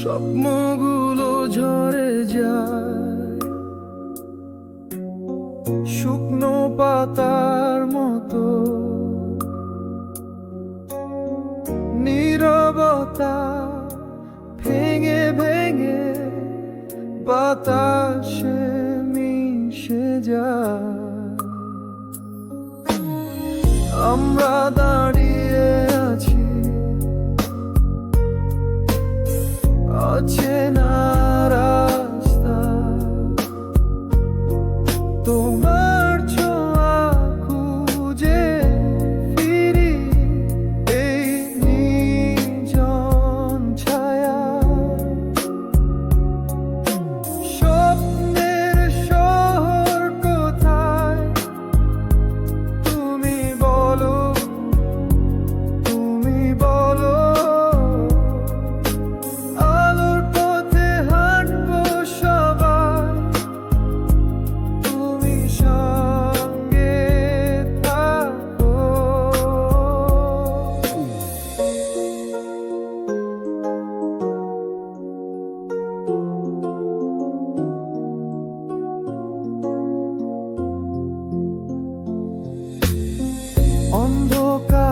স্বপ্নগুলো ঝরে যায়। শুকনো পাতার মতো। নিরবতা ভেঙে ভেঙে বাতাসে মিশে যায়। আমরা দাঁড়িয়ে 切那 অন্ধকার